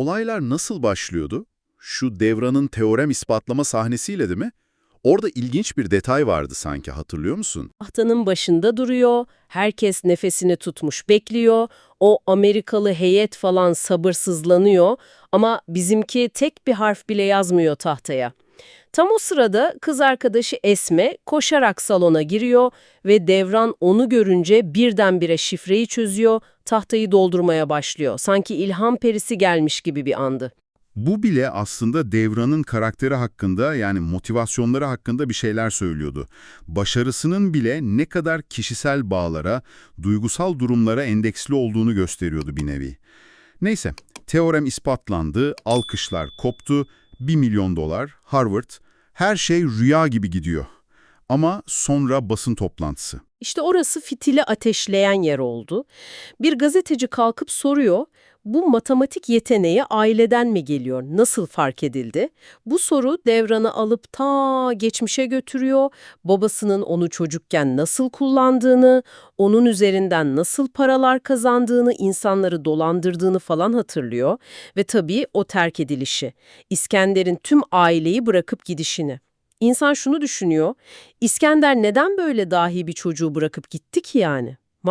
olaylar nasıl başlıyordu? Şu Devran'ın teorem ispatlama sahnesiyle değil mi? Orada ilginç bir detay vardı sanki hatırlıyor musun? Tahtanın başında duruyor, herkes nefesini tutmuş bekliyor, o Amerikalı heyet falan sabırsızlanıyor ama bizimki tek bir harf bile yazmıyor tahtaya. Tam o sırada kız arkadaşı Esme koşarak salona giriyor ve Devran onu görünce birdenbire şifreyi çözüyor, tahtayı doldurmaya başlıyor. Sanki ilham perisi gelmiş gibi bir andı. Bu bile aslında Devran'ın karakteri hakkında yani motivasyonları hakkında bir şeyler söylüyordu. Başarısının bile ne kadar kişisel bağlara, duygusal durumlara endeksli olduğunu gösteriyordu bir nevi. Neyse, teorem ispatlandı, alkışlar koptu, 1 milyon dolar, Harvard, her şey rüya gibi gidiyor. Ama sonra basın toplantısı. İşte orası fitili ateşleyen yer oldu. Bir gazeteci kalkıp soruyor, bu matematik yeteneği aileden mi geliyor, nasıl fark edildi? Bu soru Devran'ı alıp ta geçmişe götürüyor, babasının onu çocukken nasıl kullandığını, onun üzerinden nasıl paralar kazandığını, insanları dolandırdığını falan hatırlıyor ve tabii o terk edilişi, İskender'in tüm aileyi bırakıp gidişini. İnsan şunu düşünüyor, İskender neden böyle dahi bir çocuğu bırakıp gitti ki yani?